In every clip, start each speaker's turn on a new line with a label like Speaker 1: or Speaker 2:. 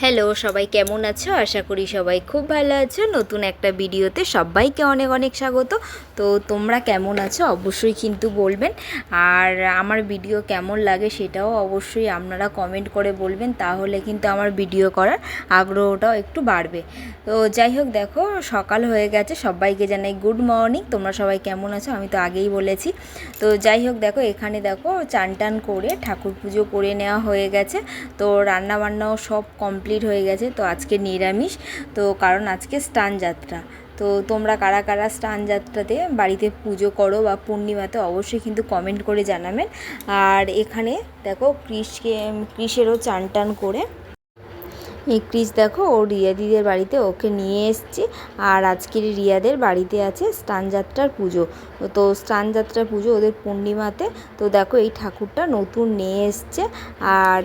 Speaker 1: Hello, সবাই কেমন আছো? আশা করি সবাই খুব ভালো আছো। নতুন একটা ভিডিওতে সবাইকে অনেক অনেক স্বাগত। তো তোমরা কেমন আছো? অবশ্যই কিন্তু বলবেন। আর আমার ভিডিও কেমন লাগে সেটাও অবশ্যই আপনারা কমেন্ট করে বলবেন। তাহলে কিন্তু আমার ভিডিও করার আগ্রহটাও একটু বাড়বে। তো যাই হোক, দেখো, সকাল হয়ে গেছে। সবাইকে জানাই গুড মর্নিং তোমরা সবাই কেমন আছো? আমি তো আগেই বলেছি। তো যাই হোক, দেখো, এখানে দেখো চান টান করে ঠাকুর পুজো করে নেওয়া হয়ে গেছে। তো রান্না বান্নাও সব কমপ্লিট হয়ে গেছে, তো আজকে নিরামিষ। তো কারণ আজকে স্টান যাত্রা। তো তোমরা কারা কারা স্টান যাত্রাতে বাড়িতে পুজো করো বা পূর্ণিমাতে অবশ্যই কিন্তু কমেন্ট করে জানাবেন। আর এখানে দেখো কৃষকে, কৃষেরও চান টান করে ক্রিস দেখো, ও রিয়াদিদের বাড়িতে ওকে নিয়ে এসছি আর আজকের রিয়াদের বাড়িতে আছে স্নানযাত্রার পুজো। তো স্নানযাত্রার পুজো ওদের পূর্ণিমাতে। তো দেখো, এই ঠাকুরটা নতুন নিয়ে এসছে আর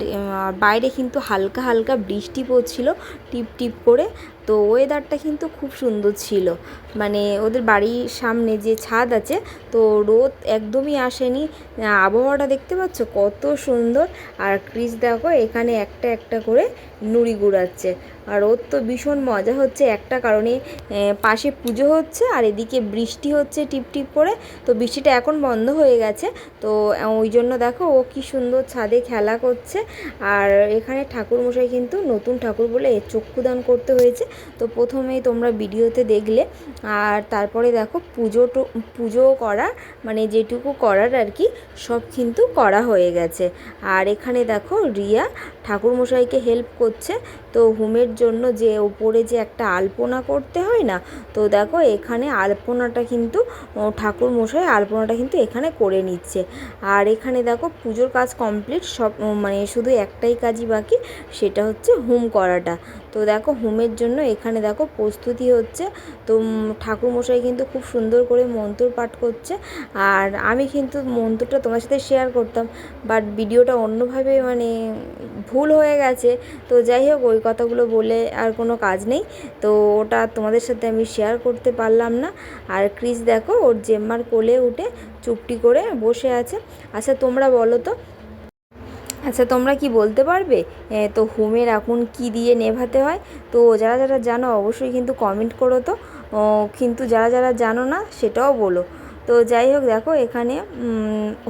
Speaker 1: বাইরে কিন্তু হালকা হালকা বৃষ্টি পড়ছিল, টিপ টিপ করে। তো ওয়েদারটা কিন্তু খুব সুন্দর ছিল। মানে ওদের বাড়ির সামনে যে ছাদ আছে, তো রোদ একদমই আসেনি। আবহাওয়াটা দেখতে পাচ্ছ কত সুন্দর। আর ক্রিস দেখো, এখানে একটা একটা করে নুড়ি গুড়াচ্ছে আর ওর তো ভীষণ মজা হচ্ছে একটা কারণে পাশে পুজো হচ্ছে আর এদিকে বৃষ্টি হচ্ছে টিপ টিপ করে, তো বৃষ্টিটা এখন বন্ধ হয়ে গেছে। তো ওই জন্য দেখো ও কি সুন্দর ছাদে খেলা করছে। আর এখানে ঠাকুরমশাই কিন্তু নতুন ঠাকুর বলে চক্ষুদান করতে হয়েছে। তো প্রথমেই তোমরা ভিডিওতে দেখলে। আর তারপরে দেখো পুজো পুজো করা মানে যেটুকু করার আর কি, সব কিন্তু করা হয়ে গেছে। আর এখানে দেখো রিয়া ঠাকুরমশাইকে হেল্প করছে। তো হোমের জন্য যে ওপরে যে একটা আলপনা করতে হয় না, তো দেখো এখানে আলপনাটা কিন্তু ঠাকুর মশাই আলপনাটা কিন্তু এখানে করে নিচ্ছে। আর এখানে দেখো পুজোর কাজ কমপ্লিট, সব মানে শুধু একটাই কাজই বাকি, সেটা হচ্ছে হোম করাটা। তো দেখো, হোমের জন্য এখানে দেখো প্রস্তুতি হচ্ছে। তো ঠাকুরমশাই কিন্তু খুব সুন্দর করে মন্ত্র পাঠ করছে। আর আমি কিন্তু মন্ত্রটা তোমার সাথে শেয়ার করতাম বাট ভিডিওটা অন্যভাবে মানে ভুল হয়ে গেছে। তো যাই হোক, ওই কথাগুলো বলে আর কোনো কাজ নেই। তো ওটা তোমাদের সাথে আমি শেয়ার করতে পারলাম না। আর ক্রিস দেখো, ওর জেম্মার কোলে উঠে চুপটি করে বসে আছে। আচ্ছা তোমরা বলো তো আচ্ছা তোমরা কি বলতে পারবে? তো হোমের এখন কি দিয়ে নেভাতে হয়? তো যারা যারা জানো অবশ্যই কিন্তু কমেন্ট করো তো। কিন্তু যারা যারা জানো না সেটাও বলো। তো যাই হোক, দেখো এখানে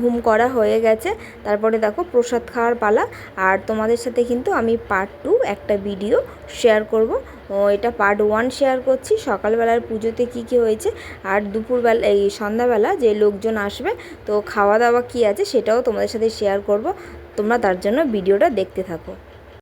Speaker 1: হোম করা হয়ে গেছে। তারপরে দেখো প্রসাদ খাওয়ার পালা। আর তোমাদের সাথে কিন্তু আমি পার্ট টু একটা ভিডিও শেয়ার করব। এটা পার্ট ওয়ান শেয়ার করছি। সকালবেলার পুজোতে কি কি হয়েছে? আর দুপুরবেলা, এই সন্ধ্যাবেলা যে লোকজন আসবে, তো খাওয়া দাওয়া কি আছে সেটাও তোমাদের সাথে শেয়ার করব। তোমরা তার জন্য ভিডিওটা দেখতে থাকো।